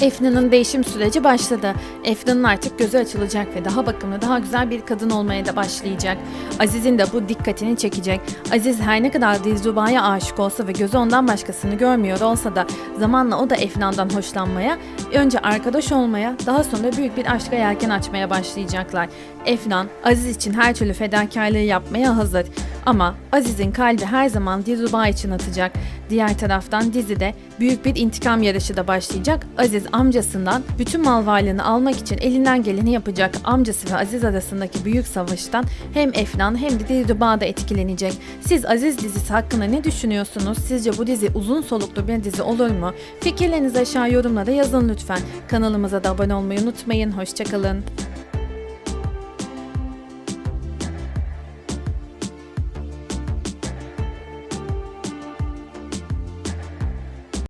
Efna'nın değişim süreci başladı. Efna'nın artık gözü açılacak ve daha bakımlı, daha güzel bir kadın olmaya da başlayacak. Aziz'in de bu dikkatini çekecek. Aziz her ne kadar Dilruba'ya aşık olsa ve gözü ondan başkasını görmüyor olsa da zamanla o da Efna'dan hoşlanmaya, önce arkadaş olmaya, daha sonra büyük bir aşka yelken açmaya başlayacaklar. Efnan, Aziz için her türlü fedakarlığı yapmaya hazır. Ama Aziz'in kalbi her zaman Dilruba için atacak. Diğer taraftan dizide büyük bir intikam yarışı da başlayacak. Aziz amcasından bütün mal varlığını almak için elinden geleni yapacak. Amcası ve Aziz arasındaki büyük savaştan hem Efnan hem de Dilruba da etkilenecek. Siz Aziz dizisi hakkında ne düşünüyorsunuz? Sizce bu dizi uzun soluklu bir dizi olur mu? Fikirlerinizi aşağı yorumlara yazın lütfen. Kanalımıza da abone olmayı unutmayın. Hoşçakalın.